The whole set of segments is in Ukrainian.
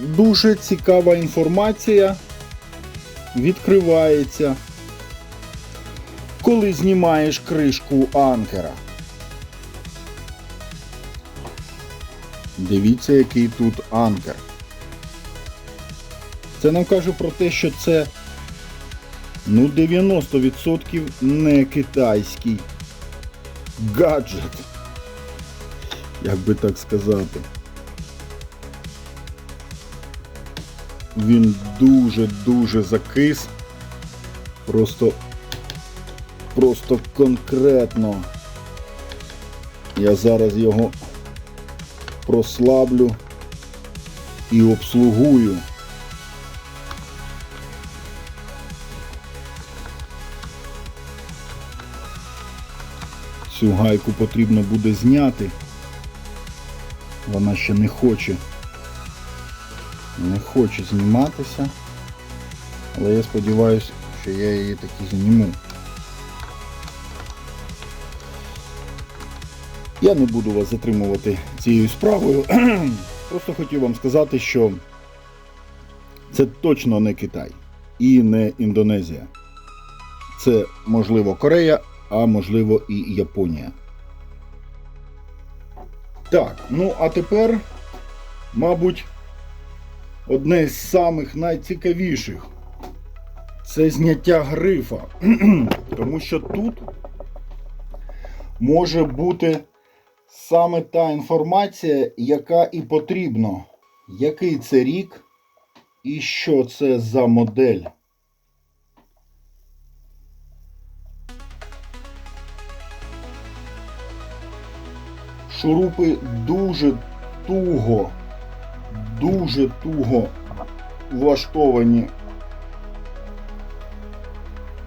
Дуже цікава інформація відкривається, коли знімаєш кришку анкера. Дивіться, який тут анкер. Це нам каже про те, що це ну 90% не китайський гаджет. Як би так сказати. Він дуже-дуже закис. Просто просто конкретно. Я зараз його прослаблю і обслугую. Цю гайку потрібно буде зняти. Вона ще не хоче. Не хоче зніматися. Але я сподіваюся, що я її таки зніму. Я не буду вас затримувати цією справою. Просто хотів вам сказати, що це точно не Китай і не Індонезія. Це можливо Корея, а можливо і Японія. Так, ну а тепер, мабуть, одне з самих найцікавіших це зняття грифа. Тому що тут може бути саме та інформація, яка і потрібно. Який це рік і що це за модель. Шурупи дуже туго, дуже туго влаштовані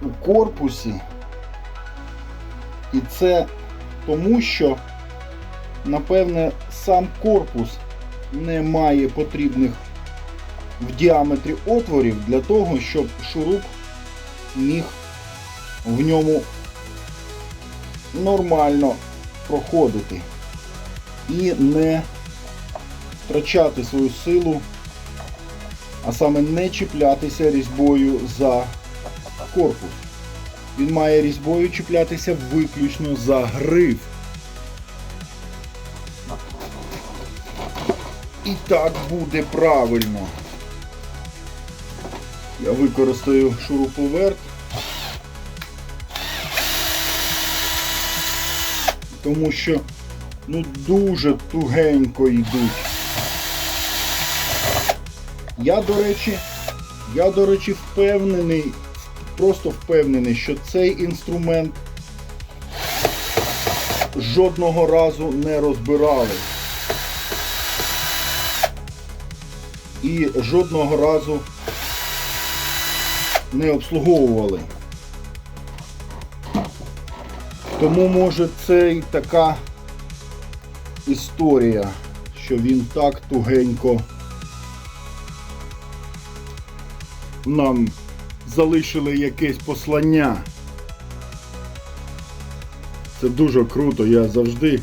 у корпусі. І це тому, що, напевне, сам корпус не має потрібних в діаметрі отворів для того, щоб шуруп міг в ньому нормально проходити і не втрачати свою силу, а саме не чіплятися різьбою за корпус. Він має різьбою чіплятися виключно за гриф. І так буде правильно. Я використаю шуруповерт. Тому що ну дуже тугенько йдуть. Я, до речі, я, до речі, впевнений, просто впевнений, що цей інструмент жодного разу не розбирали. І жодного разу не обслуговували. Тому може це і така історія, що він так тугенько нам залишили якесь послання. Це дуже круто, я завжди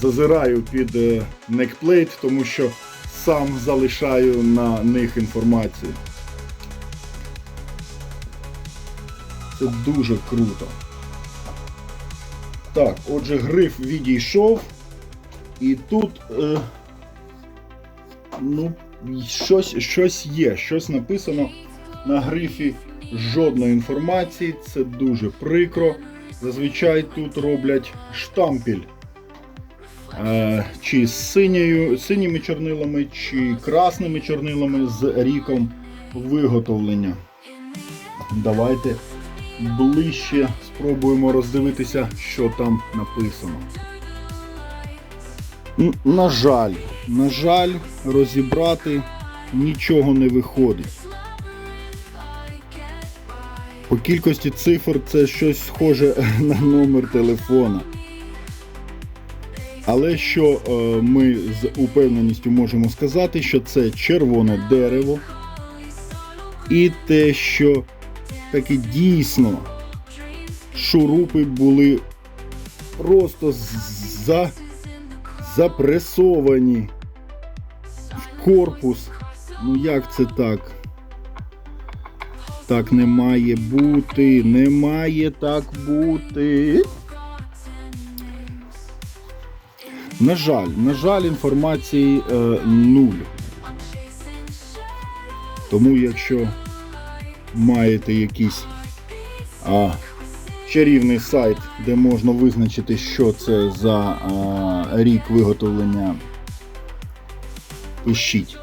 зазираю під некплейт, тому що сам залишаю на них інформацію. Це дуже круто. Так, отже, гриф відійшов. І тут е, ну, щось, щось є, щось написано на грифі жодної інформації, це дуже прикро. Зазвичай тут роблять штампіль. Е, чи з синьою, синіми чорнилами, чи красними чорнилами з ріком виготовлення. Давайте ближче спробуємо роздивитися, що там написано. На жаль, на жаль, розібрати нічого не виходить. По кількості цифр це щось схоже на номер телефона. Але що е, ми з упевненістю можемо сказати, що це червоне дерево. І те, що таки дійсно шурупи були просто за, запресовані в корпус. Ну як це так? Так не має бути, не має так бути. На жаль, на жаль, інформації е, нуль. Тому якщо маєте якийсь а, чарівний сайт, де можна визначити, що це за а, рік виготовлення, пишіть.